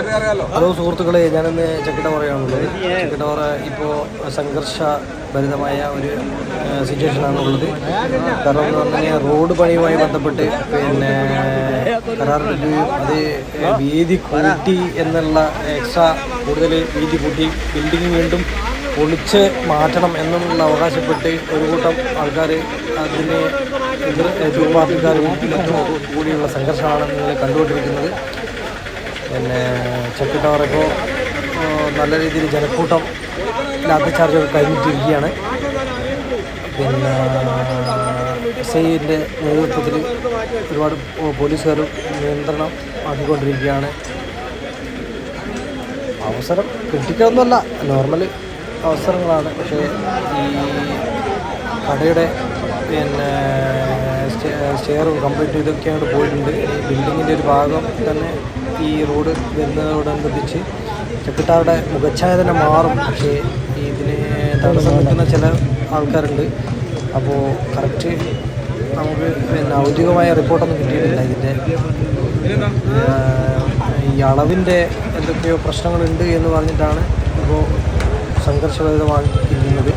Hello സുഹൃത്തുക്കളെ ഞാനിന്ന് ചെക്കിട്ടവറയാണുള്ളത് ചെക്കിട്ടവറ ഇപ്പോൾ സംഘർഷ ഭരിതമായ ഒരു സിറ്റുവേഷനാണ് ഉള്ളത് കാരണം എന്ന് പറഞ്ഞു കഴിഞ്ഞാൽ റോഡ് പണിയുമായി ബന്ധപ്പെട്ട് പിന്നെ കരാറിന്റെ അത് വീതി കൂട്ടി എന്നുള്ള എക്സ്ട്രാ കൂടുതൽ വീതി കൂട്ടി ബിൽഡിംഗ് വീണ്ടും പൊളിച്ച് മാറ്റണം എന്നുള്ള അവകാശപ്പെട്ട് ഒരു കൂട്ടം ആൾക്കാർ അതിനെ എതിർ മറ്റും കൂടിയുള്ള സംഘർഷമാണ് നിങ്ങൾ കണ്ടുകൊണ്ടിരിക്കുന്നത്. പിന്നെ ചെക്ക് ടവർ നല്ല രീതിയിൽ ജനക്കൂട്ടം ലാത്തി ചാർജ് കഴിഞ്ഞിട്ടിരിക്കുകയാണ്. പിന്നെ എസ് ഐന്റെ നേതൃത്വത്തിൽ ഒരുപാട് പോലീസുകാരും നിയന്ത്രണം ആക്കിക്കൊണ്ടിരിക്കുകയാണ്. അവസരം ക്രിട്ടിക്കലൊന്നുമല്ല നോർമൽ അവസരങ്ങളാണ്. പക്ഷേ ഈ കടയുടെ പിന്നെ സ്റ്റെയറും കംപ്ലീറ്റ് അങ്ങോട്ട് പോയിട്ടുണ്ട്. ബിൽഡിങ്ങിന്റെ ഒരു ഭാഗം തന്നെ ഈ റോഡ് വരുന്നതോടനുബന്ധിച്ച് ചെക്കിട്ടാറുടെ മുഖച്ഛായ തന്നെ മാറും. പക്ഷേ ഇതിന് തടസ്സം നിൽക്കുന്ന ചില ആൾക്കാരുണ്ട്. അപ്പോൾ കറക്റ്റ് നമുക്ക് പിന്നെ ഔദ്യോഗികമായ റിപ്പോർട്ടൊന്നും കിട്ടിയിട്ടില്ല. ഇതിന്റെ ഈ അളവിന്റെ എന്തൊക്കെയോ പ്രശ്നങ്ങളുണ്ട് എന്ന് പറഞ്ഞിട്ടാണ് ഇപ്പോൾ സംഘർഷഭരിതമാക്കിയിരിക്കുന്നത്.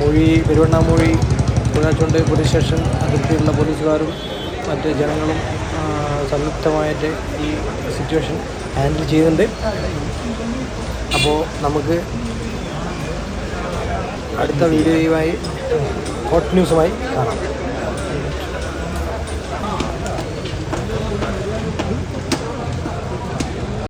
മൊഴി പെരുവണ്ണാമൊഴി പുഴാച്ചുണ്ട് പോലീസ് സ്റ്റേഷൻ അതിർത്തിയിലുള്ള പോലീസുകാരും മറ്റ് ജനങ്ങളും സംയുക്തമായിട്ട് ഈ സിറ്റുവേഷൻ ഹാൻഡിൽ ചെയ്യുന്നുണ്ട്. അപ്പോൾ നമുക്ക് അടുത്ത വീഡിയോയുമായി ഹോട്ട് ന്യൂസുമായി കാണാം.